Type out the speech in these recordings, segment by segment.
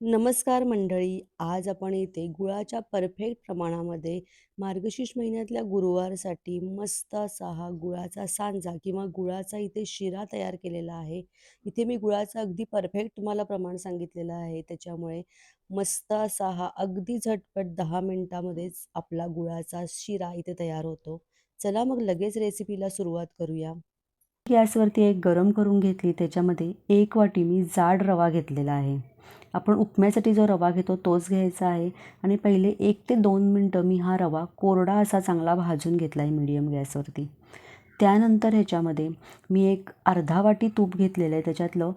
नमस्कार मंडळी. आज आपण इथे गुळाच्या परफेक्ट प्रमाणामध्ये मार्गशीर्ष महिन्यातल्या गुरुवारसाठी मस्त असा हा गुळाचा सांजा किंवा गुळाचा इथे शिरा तयार केलेला आहे. इथे मी गुळाचा अगदी परफेक्ट तुम्हाला प्रमाण सांगितलेलं आहे. त्याच्यामुळे मस्त असा हा अगदी झटपट दहा मिनिटामध्येच आपला गुळाचा शिरा इथे तयार होतो. चला मग लगेच रेसिपीला सुरुवात करूया. गॅसवरती एक गरम करून घेतली. त्याच्यामध्ये एक वाटी मी जाड रवा घेतलेला आहे. आपण उपम्यासाठी जो रवा घेतो तोच घ्यायचा आहे आणि पहिले एक ते दोन मिनटं मी हा रवा कोरडा असा चांगला भाजून घेतला आहे मीडियम गॅसवरती. त्यानंतर ह्याच्यामध्ये मी एक अर्धा वाटी तूप घेतलेलं आहे. त्याच्यातलं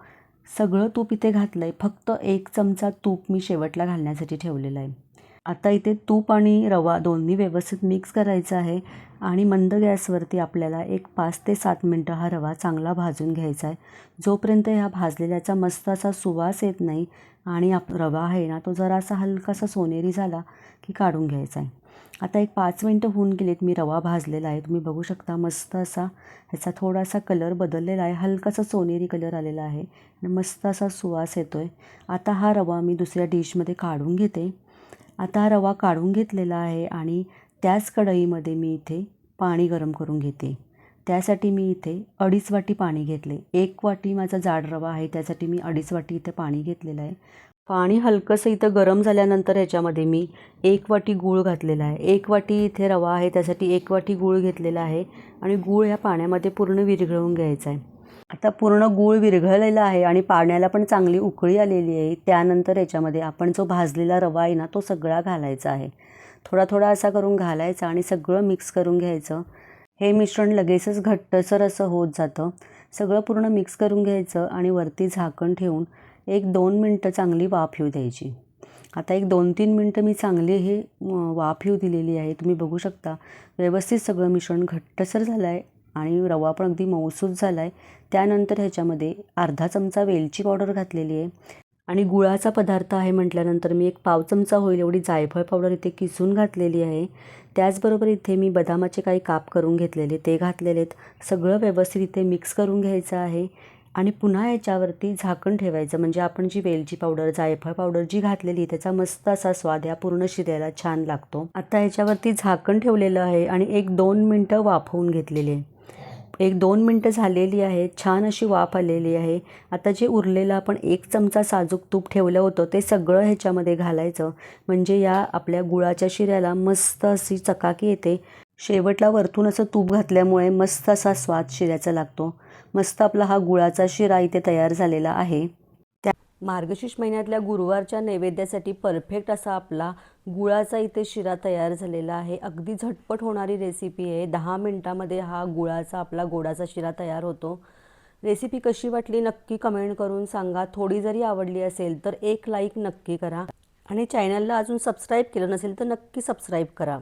सगळं तूप इथे घातलं आहे. फक्त एक चमचा तूप मी शेवटला घालण्यासाठी ठेवलेलं आहे. आता इथे तूप आणि रवा दोन्ही व्यवस्थित मिक्स करायचं आहे आणि मंद गॅसवरती आपल्याला एक पाच ते सात मिनटं हा रवा चांगला भाजून घ्यायचा आहे. जोपर्यंत ह्या भाजलेल्याचा मस्त असा सुवास येत नाही आणि आप रवा आहे ना तो जरासा हलकासा सोनेरी झाला की काढून घ्यायचा आहे. आता एक पाच मिनटं होऊन गेलीत. मी रवा भाजलेला आहे. तुम्ही बघू शकता मस्त असा ह्याचा थोडासा कलर बदललेला आहे. हलकासा सोनेरी कलर आलेला आहे आणि मस्त असा सुवास येतो आहे. आता हा रवा मी दुसऱ्या डिशमध्ये काढून घेते. आता हा रवा काढून घेतलेला आहे आणि त्याच कढईमध्ये मी इथे पाणी गरम करून घेते. त्यासाठी मी इथे अडीच वाटी पाणी घेतले. एक वाटी माझा जाड रवा आहे त्यासाठी मी अडीच वाटी इथे पाणी घेतलेलं आहे. पाणी हलकंसं इथं गरम झाल्यानंतर ह्याच्यामध्ये मी एक वाटी गूळ घातलेला आहे. एक वाटी इथे रवा आहे त्यासाठी एक वाटी गूळ घेतलेला आहे आणि गूळ ह्या पाण्यामध्ये पूर्ण विरघळवून घ्यायचा आहे. आता पूर्ण गूळ विरघळलेला आहे आणि पाण्याला पण चांगली उकळी आलेली आहे. त्यानंतर याच्यामध्ये आपण जो भाजलेला रवा आहे ना तो सगळा घालायचा आहे. थोडा थोडा असा करून घालायचा आणि सगळं मिक्स करून घ्यायचं. हे मिश्रण लगेचच घट्टसर असं होत जातं. सगळं पूर्ण मिक्स करून घ्यायचं आणि वरती झाकण ठेवून एक दोन मिनटं चांगली वाफ येऊ द्यायची. आता एक 2-3 मिनटं मी चांगली हे वाफ येऊ दिलेली आहे. तुम्ही बघू शकता व्यवस्थित सगळं मिश्रण घट्टसर झालं आहे आणि रवा पण अगदी मऊसूत झाला आहे. त्यानंतर ह्याच्यामध्ये अर्धा चमचा वेलची पावडर घातलेली आहे आणि गुळाचा पदार्थ आहे म्हटल्यानंतर मी एक पाव चमचा होईल एवढी जायफळ पावडर इथे किसून घातलेली आहे. त्याचबरोबर इथे मी बदामाचे काही काप करून घेतलेले ते घातलेले आहेत. सगळं व्यवस्थित इथे मिक्स करून घ्यायचं आहे आणि पुन्हा याच्यावरती झाकण ठेवायचं म्हणजे आपण जी वेलची पावडर, जायफळ पावडर जी घातलेली त्याचा मस्त असा स्वाद या पूर्ण शिऱ्याला छान लागतो. आता ह्याच्यावरती झाकण ठेवलेलं आहे आणि एक दोन मिनटं वाफवून घेतलेली आहे. एक दोन मिनटं झालेली आहेत. छान अशी वाफ आलेली आहे. आता जे उरलेलं आपण एक चमचा साजूक तूप ठेवलं होतं ते सगळं ह्याच्यामध्ये घालायचं म्हणजे या आपल्या गुळाच्या शिऱ्याला मस्त अशी चकाकी येते. शेवटला वरतून असं तूप घातल्यामुळे मस्त असा स्वाद शिऱ्याचा लागतो. मस्त आपला हा गुळाचा शिरा इथे तयार झालेला आहे. मार्गशीर्ष महिन्यातल्या गुरुवारच्या नैवेद्यासाठी परफेक्ट असा आपला गुळाचा इथे शिरा तयार झालेला आहे. अगदी झटपट होणारी रेसिपी आहे. दहा मिनिटामध्ये हा गुळाचा आपला गोडाचा शिरा तयार होतो. रेसिपी कशी वाटली नक्की कमेंट करून सांगा. थोडी जरी आवडली असेल तर एक लाईक नक्की करा आणि चॅनलला अजून सबस्क्राईब केलं नसेल तर नक्की सबस्क्राईब करा.